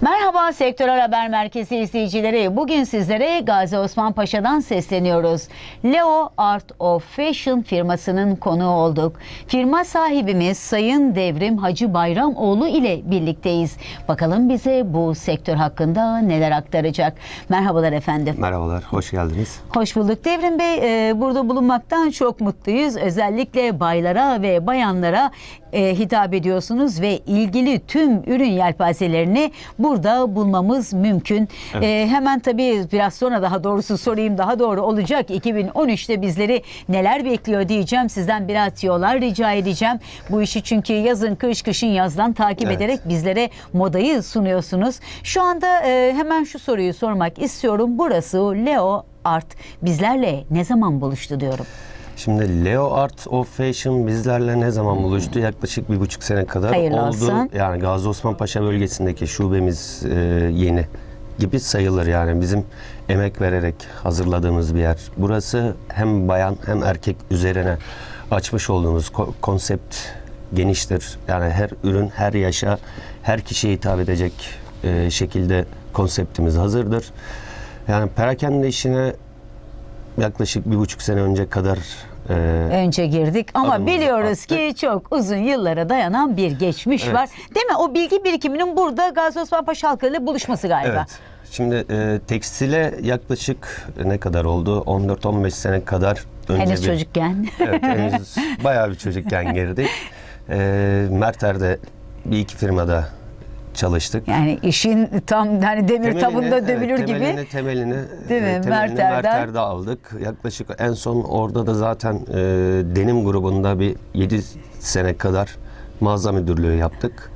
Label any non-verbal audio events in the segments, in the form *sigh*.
Merhaba Sektörel Haber Merkezi izleyicileri. Bugün sizlere Gazi Osman Paşa'dan sesleniyoruz. Leo Art of Fashion firmasının konuğu olduk. Firma sahibimiz Sayın Devrim Hacı Bayramoğlu ile birlikteyiz. Bakalım bize bu sektör hakkında neler aktaracak. Merhabalar efendim. Merhabalar, hoş geldiniz. Hoş bulduk Devrim Bey. e, burada bulunmaktan çok mutluyuz. Özellikle baylara ve bayanlara e, hitap ediyorsunuz ve ilgili tüm ürün yelpazelerini burada bulmamız mümkün. E, hemen tabii biraz sonra daha doğrusu sorayım daha doğru olacak. 2013'te bizleri neler bekliyor diyeceğim. Sizden biraz tiyolar rica edeceğim. Bu işi çünkü yazın kış kışın yazdan takip Evet. ederek bizlere modayı sunuyorsunuz. Şu anda e, hemen şu soruyu sormak istiyorum. Burası Leo Art bizlerle ne zaman buluştu diyorum. Şimdi Leo Art of Fashion bizlerle ne zaman buluştu? Yaklaşık bir buçuk sene kadar Hayırlı oldu. olsun. Yani Gazi Osman Paşa bölgesindeki şubemiz e, yeni gibi sayılır yani bizim emek vererek hazırladığımız bir yer. Burası hem bayan hem erkek üzerine açmış olduğumuz ko- konsept geniştir. Yani her ürün, her yaşa, her kişiye hitap edecek e, şekilde konseptimiz hazırdır. Yani perakende işine yaklaşık bir buçuk sene önce kadar e, Önce girdik ama Adımımızı biliyoruz attık. ki çok uzun yıllara dayanan bir geçmiş Evet. var. Değil mi? O bilgi birikiminin burada Gazi Osman Paşa halkıyla buluşması galiba. Evet. Şimdi e, tekstile yaklaşık ne kadar oldu? 14-15 sene kadar önce Henüz bir, çocukken. Evet, *laughs* henüz bayağı bir çocukken girdik. E, Merter'de bir iki firmada çalıştık. Yani işin tam hani demir Temelini, tabunda evet, dövülür gibi. temelini, Temelini, Değil mi? e, temelini Merter'den. Merter'de aldık. Yaklaşık en son orada da zaten e, denim grubunda bir 7 sene kadar mağaza müdürlüğü yaptık.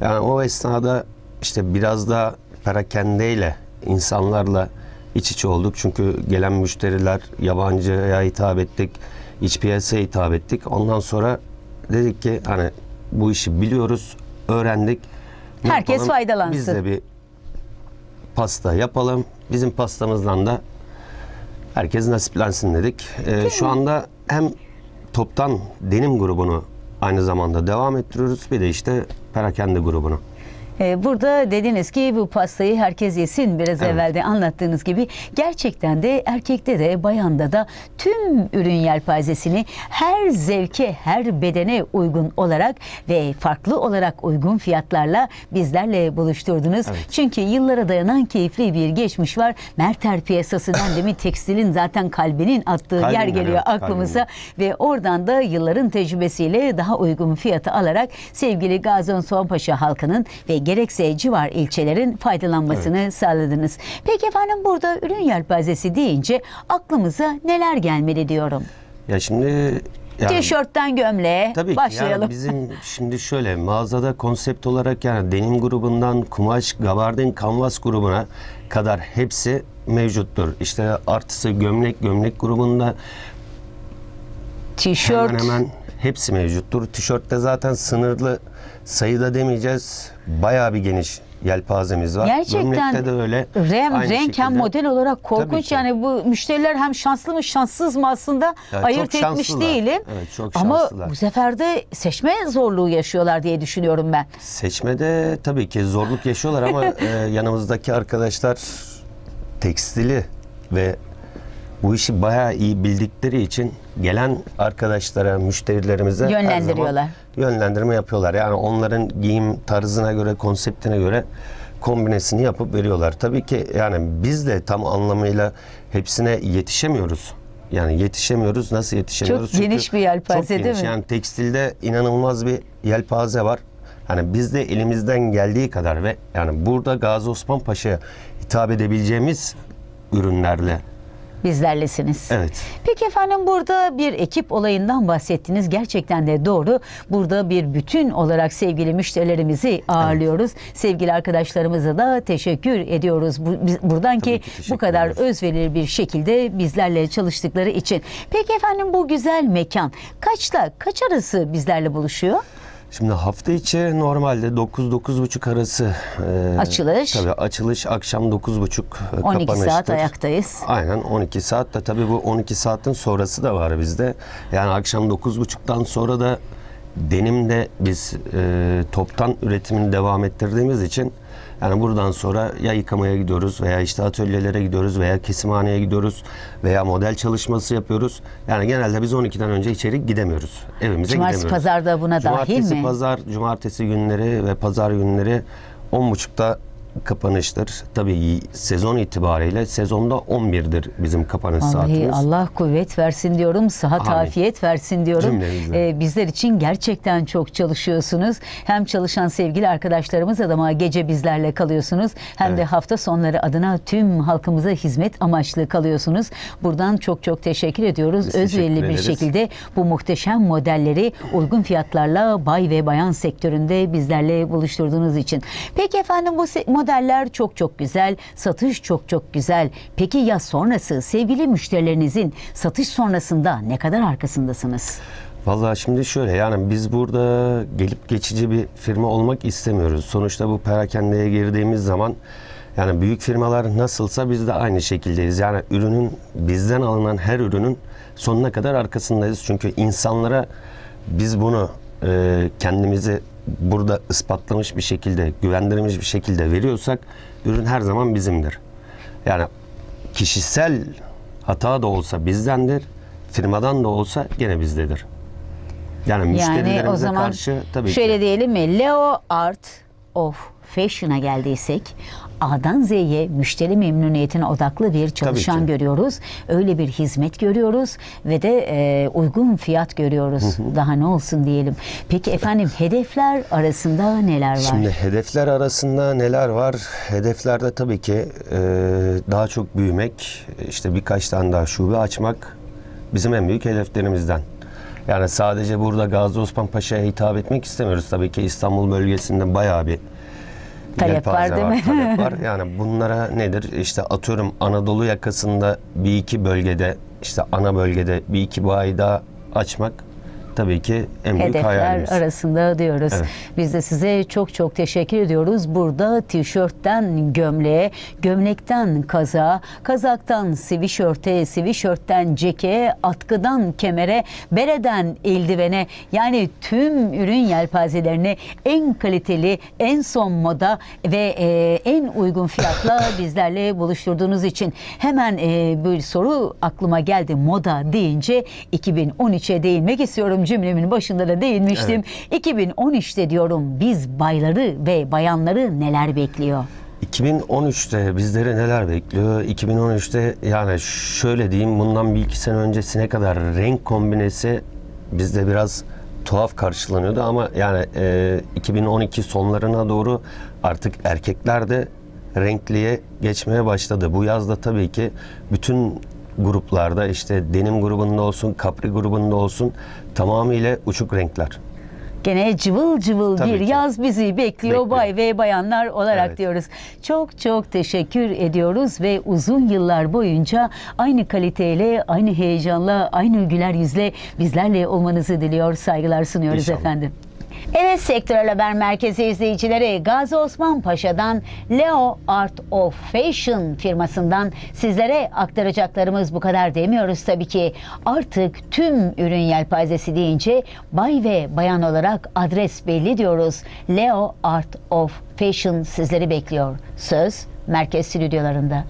Yani o esnada işte biraz da perakendeyle insanlarla iç içe olduk. Çünkü gelen müşteriler yabancıya hitap ettik. iç piyasaya hitap ettik. Ondan sonra dedik ki hani bu işi biliyoruz, öğrendik. Herkes yapalım? faydalansın. Biz de bir pasta yapalım. Bizim pastamızdan da herkes nasiplensin dedik. Ee, şu anda hem toptan denim grubunu aynı zamanda devam ettiriyoruz. Bir de işte perakende grubunu. Ee, Burada dediniz ki bu pastayı herkes yesin biraz Evet. evvel de anlattığınız gibi. Gerçekten de erkekte de bayanda da tüm ürün yelpazesini her zevke, her bedene uygun olarak ve farklı olarak uygun fiyatlarla bizlerle buluşturdunuz. Evet. Çünkü yıllara dayanan keyifli bir geçmiş var. Merter piyasası *coughs* dendi tekstilin zaten kalbinin attığı yer Kalbinden, geliyor evet, aklımıza ve oradan da yılların tecrübesiyle daha uygun fiyatı alarak sevgili Gazi Osman Paşa halkının ve gerekse civar ilçelerin faydalanmasını sağladınız. Peki efendim burada ürün yelpazesi deyince aklımıza neler gelmeli diyorum. Ya şimdi yani, Tişörtten gömleğe Tabii ki başlayalım. yani bizim şimdi şöyle mağazada konsept olarak yani denim grubundan kumaş, gabardin, kanvas grubuna kadar hepsi mevcuttur. İşte artısı gömlek, gömlek grubunda Tişört, Hemen hemen hepsi mevcuttur. Tişörtte zaten sınırlı sayıda demeyeceğiz. Bayağı bir geniş yelpazemiz var. Gerçekten Gömlekte de öyle. Rem, renk hem şekilde. model olarak korkunç yani bu müşteriler hem şanslı mı şanssız mı aslında Ya ayırt etmiş değilim. Evet, çok Ama bu sefer de seçme zorluğu yaşıyorlar diye düşünüyorum ben. Seçmede tabii ki zorluk yaşıyorlar ama *laughs* e, yanımızdaki arkadaşlar tekstili ve bu işi bayağı iyi bildikleri için gelen arkadaşlara, müşterilerimize her zaman Yönlendiriyorlar. yönlendirme yapıyorlar. Yani onların giyim tarzına göre, konseptine göre kombinesini yapıp veriyorlar. Tabii ki yani biz de tam anlamıyla hepsine yetişemiyoruz. Yani yetişemiyoruz. Nasıl yetişemiyoruz? Çok geniş bir yelpaze çok değil geniş. mi? Yani tekstilde inanılmaz bir yelpaze var. Hani biz de elimizden geldiği kadar ve yani burada Gazi Osman Paşa'ya hitap edebileceğimiz ürünlerle Bizlerlesiniz. evet Peki efendim burada bir ekip olayından bahsettiniz. Gerçekten de doğru. Burada bir bütün olarak sevgili müşterilerimizi ağırlıyoruz. Sevgili arkadaşlarımıza da teşekkür ediyoruz. Buradan Tabii ki, ki bu kadar özverilir bir şekilde bizlerle çalıştıkları için. Peki efendim bu güzel mekan kaçta kaç arası bizlerle buluşuyor? Şimdi hafta içi normalde 9-9.30 arası e, Açılış. Tabii açılış akşam 9.30 e, 12 saat ayaktayız. Aynen 12 saat de tabii bu 12 saatin sonrası da var bizde. Yani akşam 9.30'dan sonra da denimde biz e, toptan üretimini devam ettirdiğimiz için yani buradan sonra ya yıkamaya gidiyoruz veya işte atölyelere gidiyoruz veya kesimhaneye gidiyoruz veya model çalışması yapıyoruz. Yani genelde biz 12'den önce içeri gidemiyoruz. Evimize Cumartesi gidemiyoruz. pazar da buna dahil Cumartesi mi? pazar, cumartesi günleri ve pazar günleri 10.30'da kapanıştır. Tabii sezon itibariyle sezonda 11'dir bizim kapanış Vallahi saatimiz. Allah kuvvet versin diyorum, sıhhat Amin. afiyet versin diyorum. Ee, bizler için gerçekten çok çalışıyorsunuz. Hem çalışan sevgili arkadaşlarımız adına gece bizlerle kalıyorsunuz. Hem de Evet. hafta sonları adına tüm halkımıza hizmet amaçlı kalıyorsunuz. Buradan çok çok teşekkür ediyoruz. Biz teşekkür Özverili bir ederiz. şekilde bu muhteşem modelleri uygun fiyatlarla bay ve bayan sektöründe bizlerle buluşturduğunuz için. Peki efendim bu modeller çok çok güzel, satış çok çok güzel. Peki ya sonrası sevgili müşterilerinizin satış sonrasında ne kadar arkasındasınız? Vallahi şimdi şöyle yani biz burada gelip geçici bir firma olmak istemiyoruz. Sonuçta bu perakendeye girdiğimiz zaman yani büyük firmalar nasılsa biz de aynı şekildeyiz. Yani ürünün bizden alınan her ürünün sonuna kadar arkasındayız. Çünkü insanlara biz bunu e, kendimizi burada ispatlamış bir şekilde, güvendirilmiş bir şekilde veriyorsak ürün her zaman bizimdir. Yani kişisel hata da olsa bizdendir, firmadan da olsa gene bizdedir. Yani Yani müşterilerimize o zaman karşı tabii şöyle ki. diyelim mi? Leo Art of Fashion'a geldiysek A'dan Z'ye müşteri memnuniyetine odaklı bir çalışan görüyoruz. Öyle bir hizmet görüyoruz ve de e, uygun fiyat görüyoruz. Daha ne olsun diyelim. Peki efendim hedefler arasında neler var? Şimdi hedefler arasında neler var? Hedeflerde tabii ki e, daha çok büyümek, işte birkaç tane daha şube açmak bizim en büyük hedeflerimizden. Yani sadece burada Gazi Osman Paşa'ya hitap etmek istemiyoruz. Tabii ki İstanbul bölgesinde bayağı bir Talep var, değil mi? Talep var. *laughs* Yani bunlara nedir? İşte atıyorum Anadolu yakasında bir iki bölgede, işte ana bölgede bir iki bayi daha açmak tabii ki en büyük hedefler hayalimiz. arasında diyoruz. Evet. Biz de size çok çok teşekkür ediyoruz. Burada tişörtten gömleğe, gömlekten kazağa, kazaktan sivişörte, sivişörtten cekeye, atkıdan kemere, bereden eldivene yani tüm ürün yelpazelerini en kaliteli, en son moda ve e, en uygun fiyatla *laughs* bizlerle buluşturduğunuz için hemen e, bir soru aklıma geldi. Moda deyince 2013'e değinmek istiyorum. Cümlemin başında da değinmiştim. 2013'te diyorum biz bayları ve bayanları neler bekliyor? 2013'te bizleri neler bekliyor? 2013'te yani şöyle diyeyim bundan bir iki sene öncesine kadar renk kombinesi bizde biraz tuhaf karşılanıyordu ama yani e, 2012 sonlarına doğru artık erkekler de renkliye geçmeye başladı. Bu yazda tabii ki bütün gruplarda işte denim grubunda olsun, kapri grubunda olsun tamamıyla uçuk renkler. Gene cıvıl cıvıl Tabii bir ki. yaz bizi bekliyor, Bekliyor. bay ve bayanlar olarak Evet. diyoruz. Çok çok teşekkür ediyoruz ve uzun yıllar boyunca aynı kaliteyle, aynı heyecanla, aynı güler yüzle bizlerle olmanızı diliyor, saygılar sunuyoruz İnşallah. efendim. Evet Sektörel Haber Merkezi izleyicileri Gazi Osman Paşa'dan Leo Art of Fashion firmasından sizlere aktaracaklarımız bu kadar demiyoruz tabii ki. Artık tüm ürün yelpazesi deyince bay ve bayan olarak adres belli diyoruz. Leo Art of Fashion sizleri bekliyor. Söz merkez stüdyolarında.